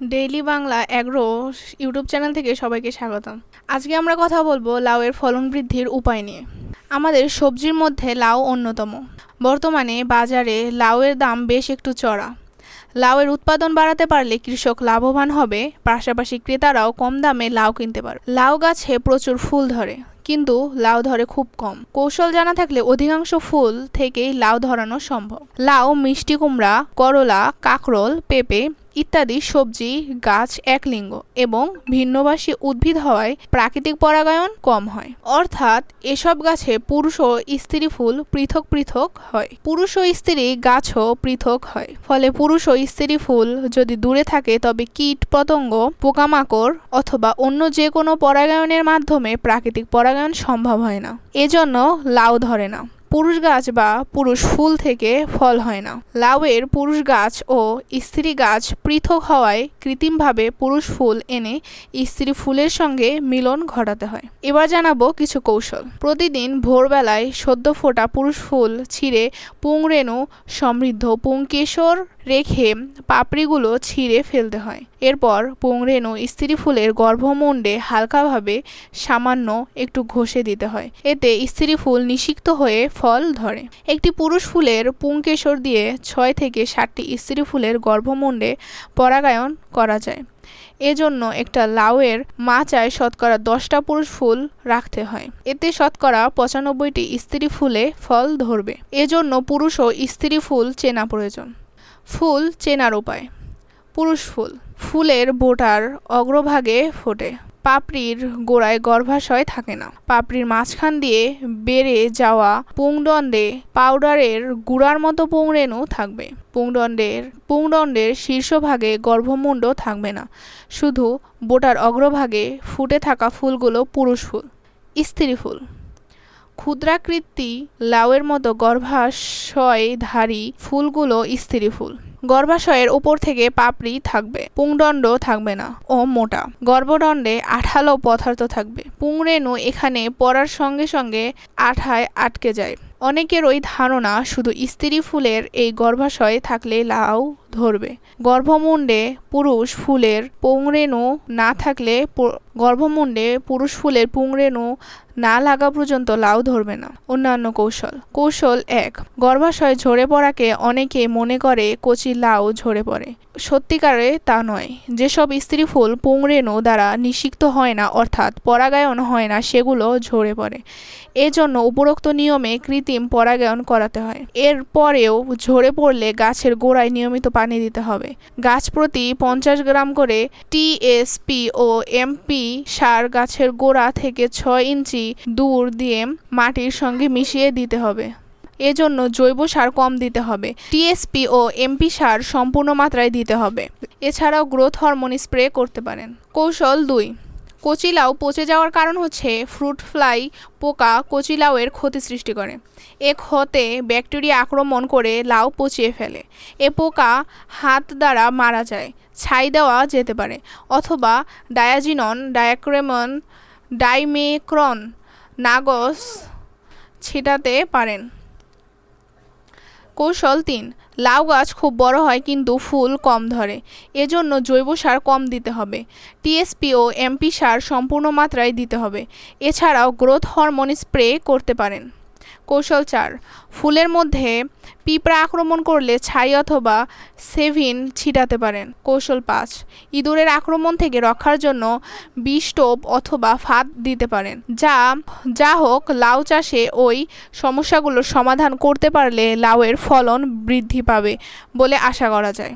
Daily Bangla agro YouTube channel থেকে সবাইকে স্বাগতম। আজকে আমরা কথা বলব লাউয়ের ফলন বৃদ্ধির উপায় নিয়ে। আমাদের সবজির মধ্যে লাউ অন্যতম। বর্তমানে বাজারে লাউয়ের দাম বেশ একটু চড়া। লাউয়ের উৎপাদন বাড়াতে পারলে কৃষক লাভবান হবে, পাশাপাশি ক্রেতারাও কম দামে লাউ কিনতে পারবে লাউ গাছে প্রচুর ফুল ধরে, কিন্তু লাউ ধরে খুব কম। কৌশল জানা থাকলে অধিকাংশ ফুল থেকেই লাউ ধরানো সম্ভব। লাউ, মিষ্টি কুমড়া, করলা, কাকরোল, পেঁপে ইত্যাদি সবজি, গাছ একলিঙ্গ এবং ভিন্নবাসী উদ্ভিদ হওয়ায় প্রাকৃতিক পরাগায়ন কম হয়। অর্থাৎ এসব গাছে পুরুষ ও স্ত্রী ফুল পৃথক পৃথক হয়। পুরুষ ও স্ত্রী গাছও পৃথক হয়। ফলে পুরুষ ও স্ত্রী ফুল যদি দূরে থাকে, তবে কীট, পতঙ্গ, পোকামাকড় অথবা অন্য যে কোনো পরাগায়নের মাধ্যমে প্রাকৃতিক পরাগায়ন সম্ভব হয় না। এজন্য লাউ ধরে না। পুরুষ গাছ বা পুরুষ ফুল থেকে ফল হয় না। লাউয়ের পুরুষ গাছ ও স্ত্রী গাছ পৃথক হওয়ায় কৃত্রিমভাবে পুরুষ ফুল এনে স্ত্রী ফুলের সঙ্গে মিলন ঘটাতে হয়। এবার জানাব কিছু কৌশল। প্রতিদিন ভোরবেলায় সদ্য ফোটা পুরুষ ফুল ছিঁড়ে পুংরেণু সমৃদ্ধ পুংকেশর রেখে পাপড়িগুলো ছিঁড়ে ফেলতে হয়। এরপর পুংরেণু স্ত্রী ফুলের গর্ভমুণ্ডে হালকাভাবে সামান্য একটু ঘষে দিতে হয়। এতে স্ত্রী ফুল নিষিক্ত হয়ে ফল ধরে। একটি পুরুষ ফুলের পুংকেশর দিয়ে ছয় থেকে সাতটি স্ত্রী ফুলের গর্ভমুণ্ডে পরাগায়ন করা যায়। এজন্য একটা লাউয়ের মাচায় শতকরা দশটা পুরুষ ফুল রাখতে হয়। এতে শতকরা পঁচানব্বইটি স্ত্রী ফুলে ফল ধরবে। এজন্য পুরুষ ও স্ত্রী ফুল চেনা প্রয়োজন। ফুল চেনার উপায়। পুরুষ ফুল, ফুলের বোটার অগ্রভাগে ফোটে। পাপড়ির গোড়ায় গর্ভাশয় থাকে না। পাপড়ির মাঝখান দিয়ে বেড়ে যাওয়া পুংদণ্ডে পাউডারের গুড়ার মতো পুংরেণু থাকবে। পুংদণ্ডের পুংদণ্ডের শীর্ষভাগে গর্ভমুণ্ড থাকবে না। শুধু বোটার অগ্রভাগে ফুটে থাকা ফুলগুলো পুরুষ ফুল। স্ত্রী ফুল ক্ষুদ্রাকৃতি লাউয়ের মতো গর্ভাশয়ধারী ফুলগুলো স্ত্রী ফুল। গর্ভাশয়ের উপর থেকে পাপড়ি থাকবে পুংদণ্ড থাকবে না ও মোটা। গর্ভদণ্ডে আঠালো পদার্থ থাকবে। পুংরেণু এখানে পড়ার সঙ্গে সঙ্গে আঠায় আটকে যায়। অনেকের ওই ধারণা শুধু স্ত্রী ফুলের এই গর্ভাশয় থাকলে লাউ ধরবে। গর্ভমুণ্ডে পুরুষ ফুলের পুংরেণু না থাকলে গর্ভমুণ্ডে পুরুষ ফুলের পুংরেণু না লাগা পর্যন্ত লাউ ধরবে না। অন্যান্য কৌশল। কৌশল এক, গর্ভাশয় ঝরে পড়াকে অনেকে মনে করে কচি লাউ ঝরে পড়ে। সত্যিকারে তা নয়। যেসব স্ত্রী ফুল পুংরেণু দ্বারা নিষিক্ত হয় না, অর্থাৎ পরাগায়ন হয় না, সেগুলো ঝরে পড়ে। এজন্য উপরোক্ত নিয়মে কৃত্রিম পরাগায়ন করাতে হয়। এর পরেও ঝরে পড়লে গাছের গোড়ায় নিয়মিত পানি দিতে হবে। গাছ প্রতি পঞ্চাশ গ্রাম করে টিএসপি ও এমপি সার গাছের গোড়া থেকে ছয় ইঞ্চি দূর দিয়ে মাটির সঙ্গে মিশিয়ে দিতে হবে। এজন্য জৈব সার কম দিতে হবে। টিএসপি ও এমপি সার সম্পূর্ণ মাত্রায় দিতে হবে। এছাড়াও গ্রোথ হরমোন স্প্রে করতে পারেন। কৌশল দুই কচি লাউ পচে যাওয়ার কারণ হচ্ছে ফ্রুট ফ্লাই পোকা কচি লাউয়ের ক্ষতি সৃষ্টি করে। এ ক্ষতে ব্যাকটেরিয়া আক্রমণ করে লাউ পচিয়ে ফেলে। এ পোকা হাত দ্বারা মারা যায়, ছাই দেওয়া যেতে পারে, অথবা ডায়াজিনন, ডায়াক্রেমন, ডাইমেক্রন, নাগস ছিটাতে পারেন। কৌশল তিন লাউ গাছ খুব বড় হয় কিন্তু ফুল কম ধরে। এজন্য জৈব সার কম দিতে হবে। টিএসপি ও এমপি সার সম্পূর্ণ মাত্রায় দিতে হবে। এছাড়াও গ্রোথ হরমোন স্প্রে করতে পারেন। কৌশল চার। ফুলের মধ্যে পিঁপড়া আক্রমণ করলে ছাই অথবা সেভিন ছিটাতে পারেন। কৌশল পাঁচ। ইঁদুরের আক্রমণ থেকে রক্ষার জন্য বিষ টোপ অথবা ফাঁদ দিতে পারেন। যা যা হোক, লাউ চাষে ওই সমস্যাগুলোর সমাধান করতে পারলে লাউয়ের ফলন বৃদ্ধি পাবে বলে আশা করা যায়।